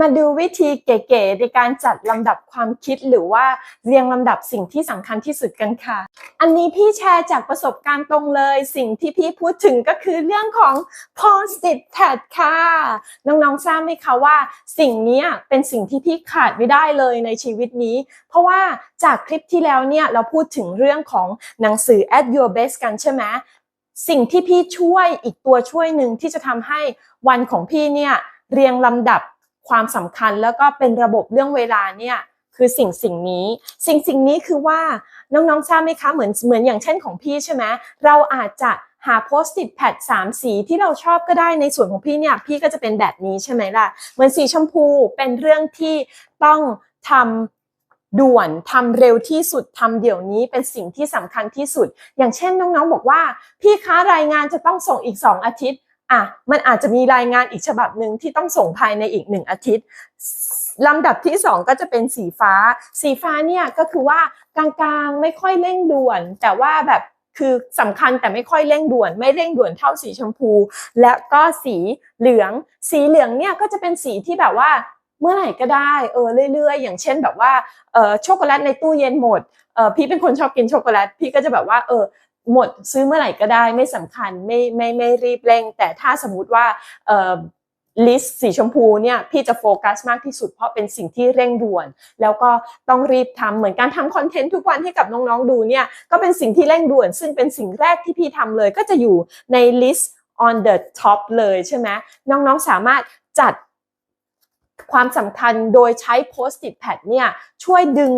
มาดูวิธีเก๋ๆในการจัดลำดับความคิดหรือว่าเรียงลำดับสิ่งที่สำคัญที่สุดกันค่ะ อันนี้พี่แชร์จากประสบการณ์ตรงเลย สิ่งที่พี่พูดถึงก็คือเรื่องของ post-it pad ค่ะ น้องๆทราบไหมคะว่า สิ่งนี้เป็นสิ่งที่พี่ขาดไม่ได้เลยในชีวิตนี้ เพราะว่าจากคลิปที่แล้วเนี่ยเราพูดถึงเรื่องของหนังสือ at your best กันใช่ไหมสิ่งที่พี่ช่วยอีกตัวช่วยหนึ่งที่จะทำให้วันของพี่เนี่ยเรียงลำดับ ความสำคัญแล้วก็เป็นระบบเรื่องเวลาเนี่ยคือสิ่งสิ่งนี้ สิ่งสิ่งนี้คือว่าน้องๆทราบไหมคะเหมือนเหมือนอย่างเช่นของพี่ใช่ไหมเราอาจจะหาโพสต์ติดแพดสามสีที่เราชอบก็ได้ในส่วนของพี่เนี่ยพี่ก็จะเป็นแบบนี้ใช่ไหมล่ะเหมือนสีชมพูเป็นเรื่องที่ต้องทำด่วนทำเร็วที่สุดทำเดี๋ยวนี้เป็นสิ่งที่สำคัญที่สุด อย่างเช่นน้องๆ บอกว่า พี่คะรายงานจะต้องส่งอีก 2 อาทิตย์ อะมันอาจจะมีรายงานอีกฉบับหนึ่งที่ต้องส่งภายในอีก1อาทิตย์ลำดับที่ 2 ก็จะเป็นสีฟ้า สีฟ้าเนี่ยก็คือว่ากลางๆไม่ค่อยเร่งด่วน แต่ว่าแบบคือสำคัญแต่ไม่ค่อยเร่งด่วน ไม่เร่งด่วนเท่าสีชมพู และก็สีเหลือง สีเหลืองเนี่ยก็จะเป็นสีที่แบบว่าเมื่อไหร่ก็ได้เออเรื่อยๆ อย่างเช่นแบบว่าเออช็อกโกแลตในตู้เย็นหมดเออพี่เป็นคนชอบกินช็อกโกแลตพี่ก็จะแบบว่าเออ หมดซื้อเมื่อไหร่ก็ได้ไม่สำคัญไม่ไม่ไม่รีบเร่ง แต่ถ้าสมมุติว่าลิสต์สีชมพูเนี่ยพี่จะโฟกัสมากที่สุดเพราะเป็นสิ่งที่เร่งด่วน แล้วก็ต้องรีบทำเหมือนการทำคอนเทนต์ทุกวันให้กับน้องๆดูเนี่ยก็เป็นสิ่งที่เร่งด่วน ซึ่งเป็นสิ่งแรกที่พี่ทำเลย ก็จะอยู่ในลิสต์ on the top เลยใช่ไหมน้องๆสามารถจัดความสำคัญโดยใช้ post-it pad เนี่ยช่วยดึง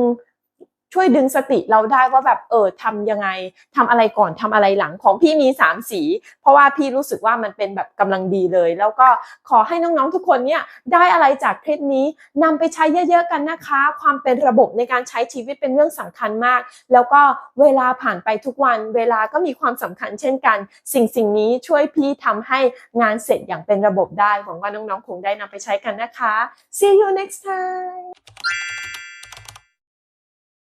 ช่วยดึงสติเราได้ว่าแบบเออทำยังไงทำอะไรก่อนทำอะไรหลังของพี่มี3สี เพราะว่าพี่รู้สึกว่ามันเป็นแบบกำลังดีเลย แล้วก็ขอให้น้องๆทุกคนเนี่ยได้อะไรจากคลิปนี้นำไปใช้เยอะๆกันนะคะ ความเป็นระบบในการใช้ชีวิตเป็นเรื่องสำคัญมาก แล้วก็เวลาผ่านไปทุกวัน เวลาก็มีความสำคัญเช่นกัน สิ่งสิ่งนี้ช่วยพี่ทำให้งานเสร็จอย่างเป็นระบบได้หวังว่าน้องๆคงได้นำไปใช้กันนะคะ see you next time